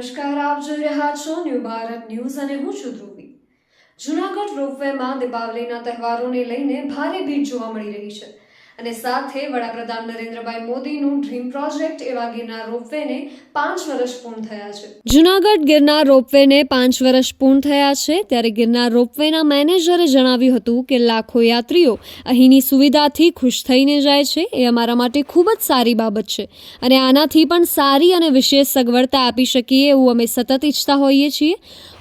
નમસ્કાર, આપ જોઈ રહ્યા છો ન્યૂ ભારત ન્યૂઝ અને હું છું ધ્રુવી. જુનાગઢ રોપવેમાં દીપાવલીના તહેવારોને લઈને ભારે ભીડ જોવા મળી રહી છે. અને સાથે વડાપ્રધાન નરેન્દ્રભાઈ મોદીનું ડ્રીમ પ્રોજેક્ટ એવા ગિરનાર રોપવેને પાંચ વર્ષ પૂર્ણ થયા છે. જુનાગઢ ગિરનાર રોપવેને પાંચ વર્ષ પૂર્ણ થયા છે ત્યારે ગિરનાર રોપવેના મેનેજરે જણાવ્યું હતું કે લાખો યાત્રીઓ અહીંની સુવિધાથી ખુશ થઈને જાય છે. એ અમારા માટે ખૂબ જ સારી બાબત છે અને આનાથી પણ સારી અને વિશેષ સગવડતા આપી શકીએ એવું અમે સતત ઈચ્છતા હોઈએ છીએ.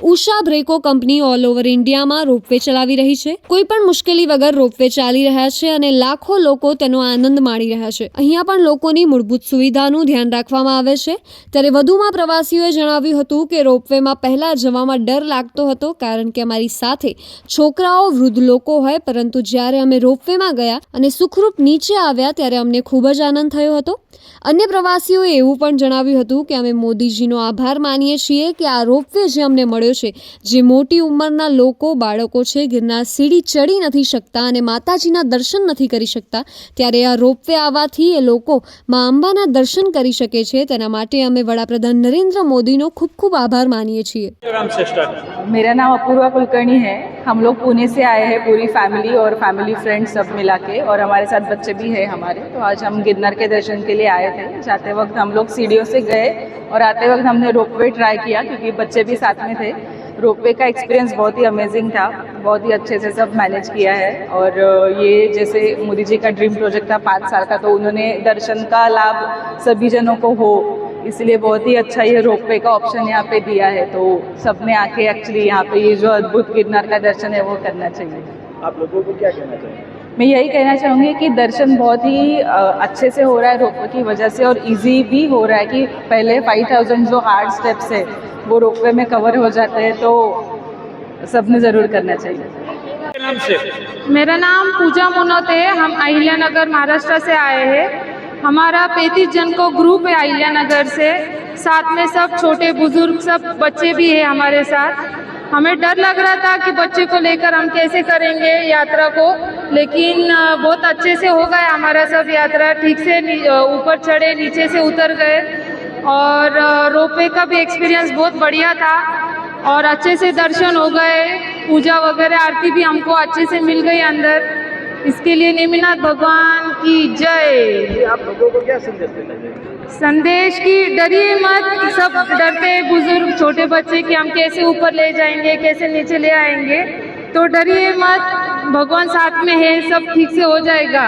Usha Breco company all over ઇન્ડિયામાં રોપવે ચલાવી રહી છે. કોઈ પણ મુશ્કેલી વગર રોપવે ચાલી રહ્યા છે અને લાખો લોકો તેનો આનંદ માણી રહ્યા છે. અહીંયા પણ લોકોની મૂળભૂત સુવિધાનું ધ્યાન રાખવામાં આવે છે. ત્યારે વધુમાં પ્રવાસીઓએ જણાવ્યું હતું કે રોપવેમાં પહેલાં જવામાં ડર લાગતો હતો કારણ કે અમારી સાથે છોકરાઓ, વૃદ્ધ લોકો હોય, પરંતુ જ્યારે અમે રોપવેમાં ગયા અને સુખરૂપ નીચે આવ્યા ત્યારે અમને ખૂબ જ આનંદ થયો હતો. અન્ય પ્રવાસીઓએ એવું પણ જણાવ્યું હતું કે અમે મોદીજીનો આભાર માનીએ છીએ કે આ રોપવે જે અમને મળ્યો છે, જે મોટી ઉંમરના લોકો, બાળકો છે, ગિરનાર સીડી ચડી નથી શકતા અને માતાજીના દર્શન નથી કરી શકતા ત્યારે આ રોપવે આવવાથી એ લોકો મા અંબાના દર્શન કરી શકે છે તેના માટે અમે વડાપ્રધાન નરેન્દ્ર મોદીનો ખૂબ ખૂબ આભાર માનીએ છીએ नाम से स्टार्ट मेरा नाम अपूर्वा कुलकर्णी है हम लोग पुणे से आए हैं पूरी फैमिली और फैमिली फ्रेंड्स सब मिला के और हमारे साथ बच्चे भी हैं हमारे तो आज हम गिरनार के दर्शन के लिए आए थे जाते वक्त हम लोग सीढ़ियों से गए और आते वक्त हमने रोपवे ट्राई किया क्योंकि बच्चे भी साथ में थे रोपवे का एक्सपीरियंस बहुत ही अमेजिंग था बहुत ही अच्छे से सब मैनेज किया है। और ये जैसे मोदी जी का ड्रीम प्रोजेक्ट था पाँच साल का तो उन्होंने दर्शन का लाभ सभी जनों को हो इसलिए बहुत ही अच्छा ये रोपवे का ऑप्शन यहाँ पे दिया है। तो सबने आके एक्चुअली यहाँ पे ये जो अद्भुत गिरनार का दर्शन है वो करना चाहिए। आप लोगों को क्या कहना चाहिए मैं यही कहना चाहूँगी कि दर्शन बहुत ही अच्छे से हो रहा है रोपवे की वजह से और इजी भी हो रहा है कि पहले 5000 जो हार्ड स्टेप्स है वो रोपवे में कवर हो जाते हैं। तो सबने ज़रूर करना चाहिए। नाम से मेरा नाम पूजा मुनोत है। हम अहिल्यानगर महाराष्ट्र से आए हैं। हमारा पैंतीस जन को ग्रुप है अहिल्यानगर से। साथ में सब छोटे बुज़ुर्ग सब बच्चे भी हैं हमारे साथ। हमें डर लग रहा था कि बच्चे को लेकर हम कैसे करेंगे यात्रा को, लेकिन बहुत अच्छे से हो गया हमारा सब यात्रा। ठीक से ऊपर चढ़े, नीचे से उतर गए। और रोपवे का भी एक्सपीरियंस बहुत बढ़िया था। और अच्छे से दर्शन हो गए पूजा वगैरह आरती भी हमको अच्छे से मिल गई अंदर। इसके लिए नेमिनाथ भगवान की जय। आप लोगों को क्या संदेश देना संदेश की डरिए मत सब डरते हैं बुज़ुर्ग छोटे बच्चे कि हम कैसे ऊपर ले जाएँगे कैसे नीचे ले आएँगे। तो डरिए मत भगवान साथ में है सब ठीक से हो जाएगा।